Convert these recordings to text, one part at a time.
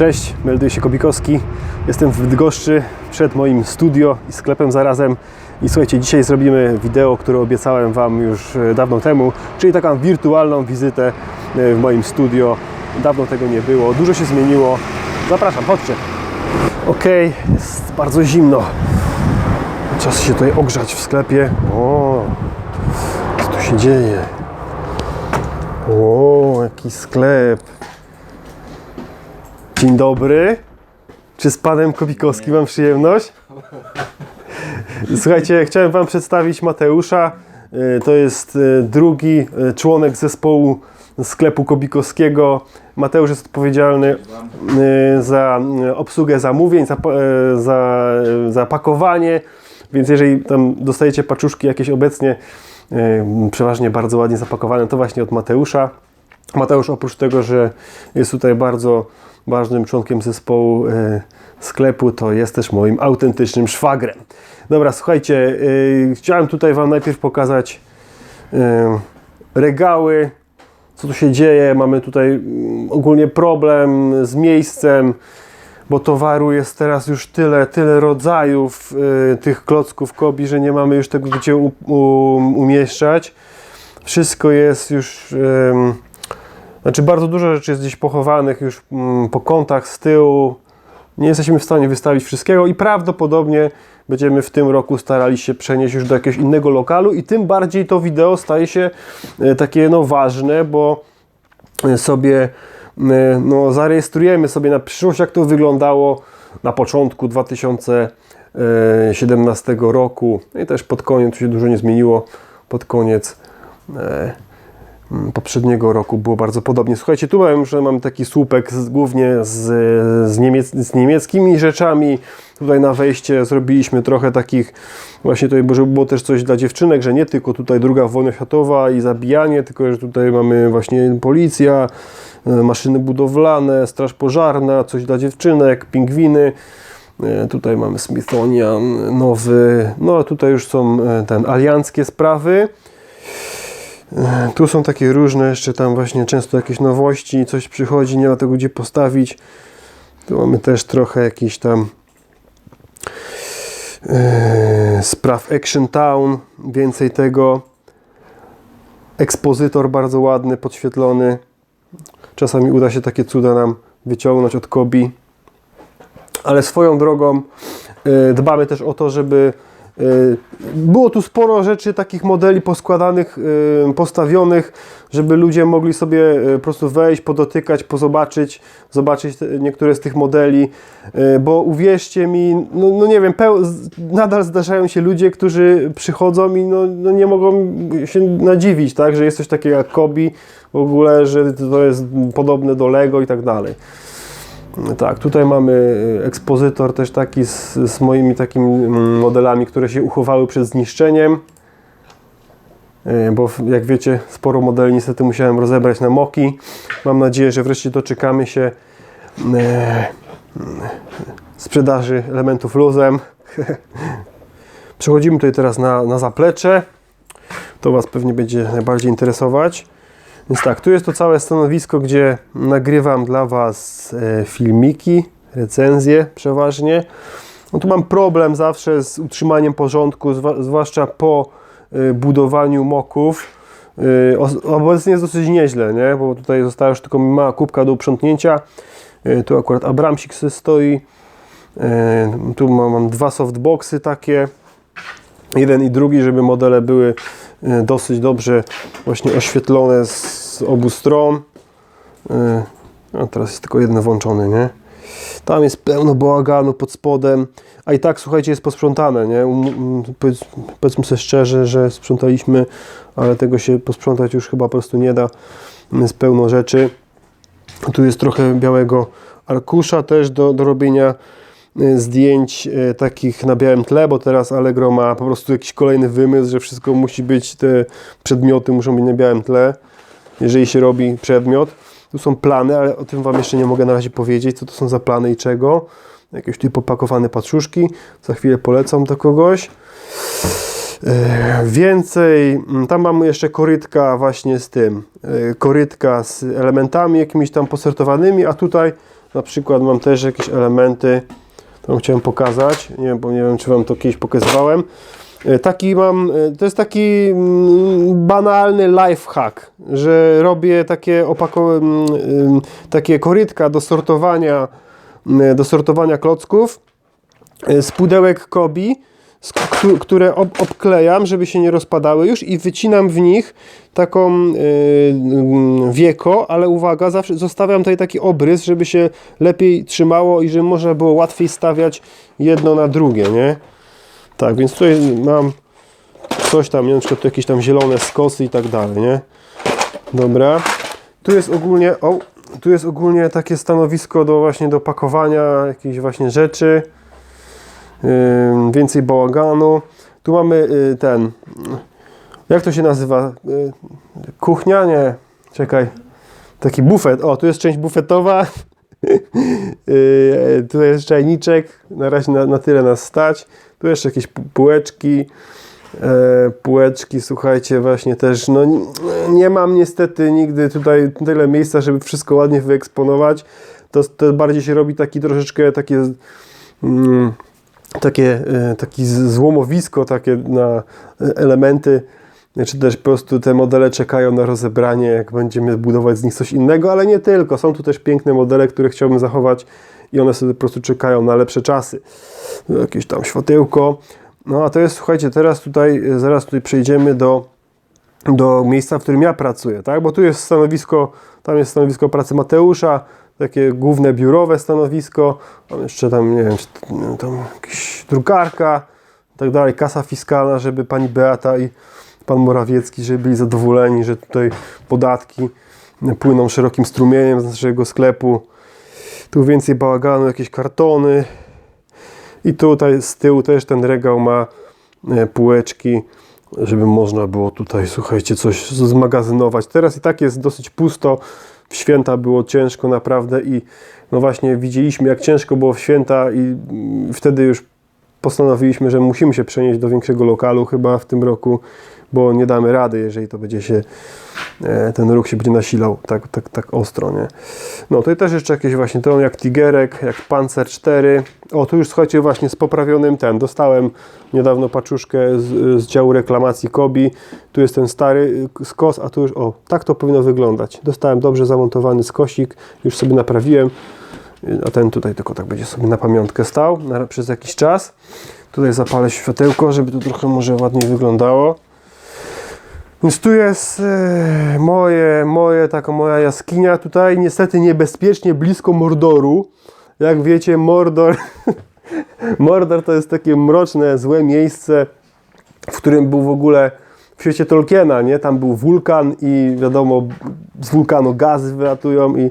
Cześć, melduje się Kobikowski. Jestem w Bydgoszczy przed moim studio i sklepem zarazem. I słuchajcie, dzisiaj zrobimy wideo, które obiecałem Wam już e, dawno temu, czyli taką wirtualną wizytę e, w moim studio. Dawno tego nie było, dużo się zmieniło. Zapraszam, chodźcie. Ok, jest bardzo zimno. Czas się tutaj ogrzać w sklepie. O, co tu się dzieje? O, jaki sklep. Dzień dobry. Czy z panem Kobikowskim mam przyjemność? Słuchajcie, chciałem wam przedstawić Mateusza. Y, To jest y, drugi y, członek zespołu sklepu Kobikowskiego. Mateusz jest odpowiedzialny za obsługę zamówień, za, za, za pakowanie. Więc jeżeli tam dostajecie paczuszki jakieś obecnie, przeważnie bardzo ładnie zapakowane, to właśnie od Mateusza. Mateusz oprócz tego, że jest tutaj bardzo ważnym członkiem zespołu e, sklepu, to jest też moim autentycznym szwagrem. Dobra, słuchajcie, e, chciałem tutaj Wam najpierw pokazać e, regały, co tu się dzieje. Mamy tutaj mm, ogólnie problem z miejscem, bo towaru jest teraz już tyle, tyle rodzajów tych klocków kobi, że nie mamy już tego gdzie umieszczać. Wszystko jest już... znaczy bardzo dużo rzeczy jest gdzieś pochowanych już mm, po kątach z tyłu. Nie jesteśmy w stanie wystawić wszystkiego i prawdopodobnie będziemy w tym roku starali się przenieść już do jakiegoś innego lokalu i tym bardziej to wideo staje się e, takie no ważne, bo e, sobie e, no, zarejestrujemy sobie na przyszłość jak to wyglądało na początku 2017 roku No i też pod koniec, tu się dużo nie zmieniło, pod koniec poprzedniego roku było bardzo podobnie. Słuchajcie, tu mam, że mam taki słupek z, głównie z, z, niemiec, z niemieckimi rzeczami. Tutaj na wejście zrobiliśmy trochę takich, właśnie tutaj, żeby było też coś dla dziewczynek, że nie tylko tutaj druga wojna światowa i zabijanie, tylko że tutaj mamy właśnie policja, e, maszyny budowlane, straż pożarna, coś dla dziewczynek, pingwiny. E, Tutaj mamy Smithsonian nowy, no a tutaj już są e, ten alianckie sprawy. E, Tu są takie różne, jeszcze tam właśnie często jakieś nowości, coś przychodzi, nie ma tego gdzie postawić. Tu mamy też trochę jakiś tam e, spraw Action Town, więcej tego. Ekspozytor bardzo ładny, podświetlony. Czasami uda się takie cuda nam wyciągnąć od Kobi. Ale swoją drogą e, dbamy też o to, żeby było tu sporo rzeczy, takich modeli poskładanych, e, postawionych, żeby ludzie mogli sobie e, po prostu wejść, podotykać, pozobaczyć, zobaczyć niektóre z tych modeli, bo uwierzcie mi, no, no nie wiem, nadal zdarzają się ludzie, którzy przychodzą i no, no nie mogą się nadziwić, tak, że jest coś takiego jak Kobi, w ogóle, że to jest podobne do Lego i tak dalej. Tak, tutaj mamy y, ekspozytor też taki z, z moimi takimi mm, modelami, które się uchowały przed zniszczeniem. Y, Bo jak wiecie, sporo modeli niestety musiałem rozebrać na moki. Mam nadzieję, że wreszcie doczekamy się e, sprzedaży elementów luzem. Przechodzimy tutaj teraz na, na zaplecze. To Was pewnie będzie najbardziej interesować. Więc tak, tu jest to całe stanowisko, gdzie nagrywam dla Was e, filmiki, recenzje przeważnie. No tu mam problem zawsze z utrzymaniem porządku, zwłaszcza po e, budowaniu moków. E, Obecnie jest dosyć nieźle, nie? bo tutaj została już tylko mała kubka do uprzątnięcia. Tu akurat Abramsik stoi. Tu mam, mam dwa softboxy takie jeden i drugi, żeby modele były dosyć dobrze właśnie oświetlone z obu stron. E, A teraz jest tylko jeden włączony, nie? Tam jest pełno bałaganu pod spodem, a i tak słuchajcie, jest posprzątane, nie? Um, um, powiedz, powiedzmy sobie szczerze, że sprzątaliśmy, ale tego się posprzątać już chyba po prostu nie da. Jest pełno rzeczy. Tu jest trochę białego arkusza też do, do robienia zdjęć y, takich na białym tle, bo teraz Allegro ma po prostu jakiś kolejny wymysł, że wszystko musi być, te przedmioty muszą być na białym tle, jeżeli się robi przedmiot. Tu są plany, ale o tym Wam jeszcze nie mogę na razie powiedzieć, co to są za plany i czego. Jakieś tu popakowane paczuszki, za chwilę polecam do kogoś. E, Więcej, mm, tam mamy jeszcze korytka właśnie z tym, e, korytka z elementami jakimiś tam posortowanymi, a tutaj na przykład mam też jakieś elementy, to chciałem pokazać, nie wiem, bo nie wiem, czy Wam to kiedyś pokazywałem. E, Taki mam, e, to jest taki mm, banalny life hack, że robię takie opako, mm, takie korytka do sortowania, mm, do sortowania klocków e, z pudełek Kobi, które ob, obklejam, żeby się nie rozpadały już i wycinam w nich taką y, y, wieko, ale uwaga, zawsze zostawiam tutaj taki obrys, żeby się lepiej trzymało i żeby można było łatwiej stawiać jedno na drugie, nie? Tak, więc tutaj mam coś tam, nie? na przykład tu jakieś tam zielone skosy i tak dalej, nie? Dobra. Tu jest ogólnie, o, tu jest ogólnie takie stanowisko do właśnie do pakowania jakichś właśnie rzeczy. Więcej bałaganu. Tu mamy y, ten, jak to się nazywa? Y, kuchnia? Nie, czekaj. Taki bufet. O, tu jest część bufetowa. Y, tu jest czajniczek. Na razie na, na tyle nas stać. Tu jeszcze jakieś półeczki. E, półeczki, słuchajcie, właśnie też, no nie mam niestety nigdy tutaj tyle miejsca, żeby wszystko ładnie wyeksponować. To, to bardziej się robi taki troszeczkę takie mm, takie, e, taki z- złomowisko takie na e, elementy, czy też po prostu te modele czekają na rozebranie, jak będziemy budować z nich coś innego, ale nie tylko. Są tu też piękne modele, które chciałbym zachować i one sobie po prostu czekają na lepsze czasy. Jakieś tam światełko. No a to jest, słuchajcie, teraz tutaj, e, zaraz tutaj przejdziemy do, do miejsca, w którym ja pracuję, tak? Bo tu jest stanowisko, tam jest stanowisko pracy Mateusza, takie główne biurowe stanowisko, tam jeszcze tam, nie wiem, tam jakaś drukarka i tak dalej, kasa fiskalna, żeby pani Beata i pan Morawiecki, żeby byli zadowoleni, że tutaj podatki płyną szerokim strumieniem z naszego sklepu. Tu więcej bałaganu, jakieś kartony. I tutaj z tyłu też ten regał ma e, półeczki, żeby można było tutaj, słuchajcie, coś zmagazynować. Teraz i tak jest dosyć pusto. W święta było ciężko naprawdę i no właśnie widzieliśmy jak ciężko było w święta i wtedy już postanowiliśmy, że musimy się przenieść do większego lokalu chyba w tym roku, bo nie damy rady, jeżeli to będzie się, e, ten ruch się będzie nasilał tak, tak, tak ostro, nie? No tutaj też jeszcze jakieś właśnie, to jak Tigerek, jak Panzer 4. O, tu już słuchajcie właśnie z poprawionym ten, dostałem niedawno paczuszkę z, z działu reklamacji Kobi. Tu jest ten stary y, skos, a tu już, o, tak to powinno wyglądać. Dostałem dobrze zamontowany skosik, już sobie naprawiłem. A ten tutaj tylko tak będzie sobie na pamiątkę stał na, przez jakiś czas. Tutaj zapalę światełko, żeby to trochę może ładniej wyglądało. Więc tu jest e, moje, moje, taka moja jaskinia tutaj, niestety niebezpiecznie blisko Mordoru. Jak wiecie, Mordor, Mordor to jest takie mroczne, złe miejsce, w którym był w ogóle w świecie Tolkiena, nie? Tam był wulkan i wiadomo, z wulkanu gazy wylatują i,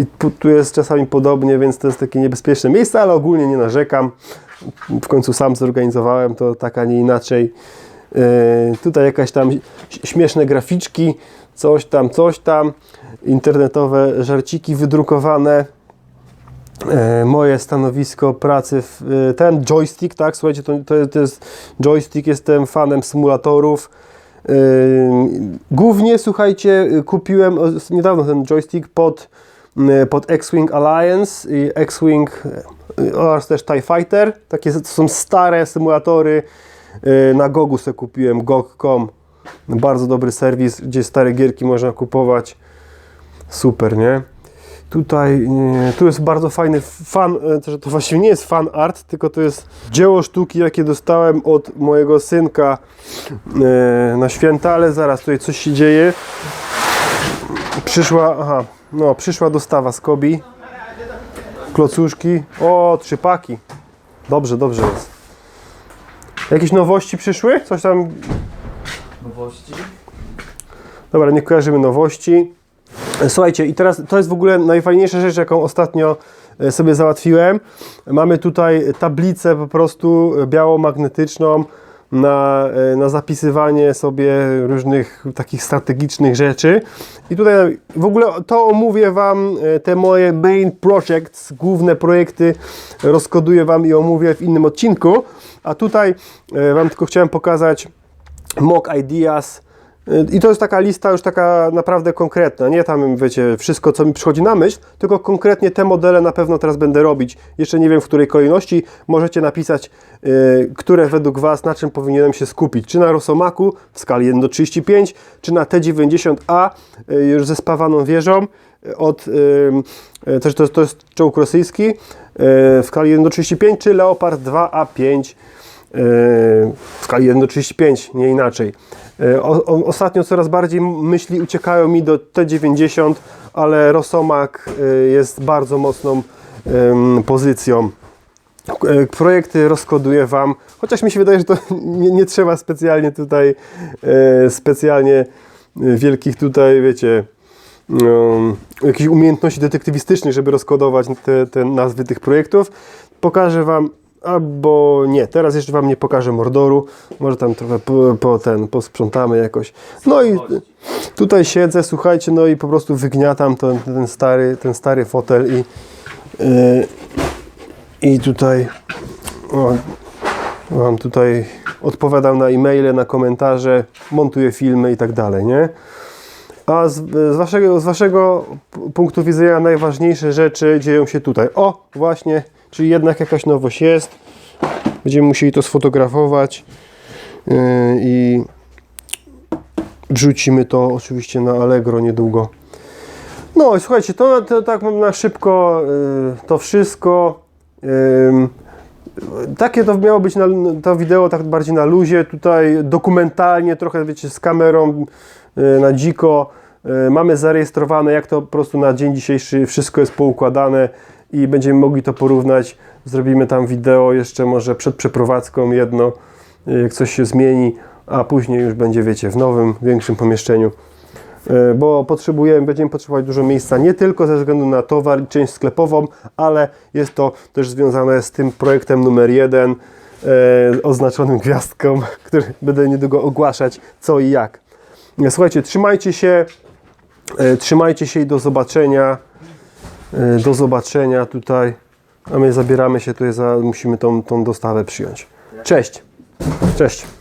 i tu- jest czasami podobnie, więc to jest takie niebezpieczne miejsce, ale ogólnie nie narzekam. W końcu sam zorganizowałem to tak, a nie inaczej. Yy, tutaj jakaś tam śmieszne graficzki, coś tam, coś tam, internetowe żarciki wydrukowane. E, moje stanowisko pracy, w, e, ten joystick, tak, słuchajcie, to, to, jest joystick, jestem fanem symulatorów. E, Głównie, słuchajcie, kupiłem niedawno ten joystick pod, pod X-Wing Alliance i X-Wing e, oraz też TIE Fighter. Takie to są stare symulatory. E, Na Gogu sobie kupiłem, gog.com. Bardzo dobry serwis, gdzie stare gierki można kupować. Super, nie? Tutaj, tu jest bardzo fajny fan, to, to właściwie nie jest fan art, tylko to jest dzieło sztuki, jakie dostałem od mojego synka na święta, ale zaraz tutaj coś się dzieje. Przyszła, aha, no, przyszła dostawa z Kobi. Klocuszki. O, trzypaki. Dobrze, dobrze jest. Jakieś nowości przyszły? Coś tam Nowości. Dobra, nie kojarzymy nowości. Słuchajcie, i teraz to jest w ogóle najfajniejsza rzecz, jaką ostatnio e, sobie załatwiłem. Mamy tutaj tablicę po prostu białomagnetyczną na, e, na zapisywanie sobie różnych takich strategicznych rzeczy. I tutaj w ogóle to omówię Wam, e, te moje main projects, główne projekty rozkoduję Wam i omówię w innym odcinku. A tutaj e, Wam tylko chciałem pokazać mock ideas, I to jest taka lista już taka naprawdę konkretna, nie tam wiecie, wszystko co mi przychodzi na myśl, tylko konkretnie te modele na pewno teraz będę robić. Jeszcze nie wiem w której kolejności, możecie napisać, y, które według Was, na czym powinienem się skupić. Czy na Rosomaku w skali 1 do 35, czy na T90A y, już ze spawaną wieżą y, od, y, y, też to, to jest czołg rosyjski y, w skali 1 do 35, czy Leopard 2A5 w skali 1 do 35, nie inaczej. O, ostatnio coraz bardziej myśli uciekają mi do T90, ale Rosomak yy, jest bardzo mocną pozycją. Yy, Projekty rozkoduję Wam, chociaż mi się wydaje, że to nie, nie trzeba specjalnie tutaj, specjalnie wielkich tutaj, wiecie, jakichś umiejętności detektywistycznych, żeby rozkodować te, te nazwy tych projektów. Pokażę Wam, albo nie, teraz jeszcze Wam nie pokażę Mordoru, może tam trochę po, po ten, posprzątamy jakoś. No i tutaj siedzę, słuchajcie, no i po prostu wygniatam ten, ten, stary, ten stary fotel i, yy, i tutaj o, mam tutaj odpowiadam na e-maile, na komentarze, montuję filmy i tak dalej, nie? A z, z, waszego, z waszego punktu widzenia najważniejsze rzeczy dzieją się tutaj. O, właśnie, czyli jednak jakaś nowość jest. Będziemy musieli to sfotografować yy, i wrzucimy to oczywiście na Allegro niedługo. No i słuchajcie, to, to tak mam na szybko yy, to wszystko. Ym, takie to miało być na, to wideo tak bardziej na luzie, tutaj dokumentalnie, trochę wiecie, z kamerą y, na dziko. Y, Mamy zarejestrowane, jak to po prostu na dzień dzisiejszy wszystko jest poukładane i będziemy mogli to porównać. Zrobimy tam wideo jeszcze może przed przeprowadzką jedno, y, jak coś się zmieni, a później już będzie, wiecie, w nowym, większym pomieszczeniu. E, bo potrzebujemy, będziemy potrzebować dużo miejsca nie tylko ze względu na towar i część sklepową, ale jest to też związane z tym projektem numer jeden e, oznaczonym gwiazdką, który będę niedługo ogłaszać co i jak. Słuchajcie, trzymajcie się, trzymajcie się i do zobaczenia. E, do zobaczenia tutaj. A my zabieramy się tutaj, za, musimy tą, tą dostawę przyjąć. Cześć. Cześć.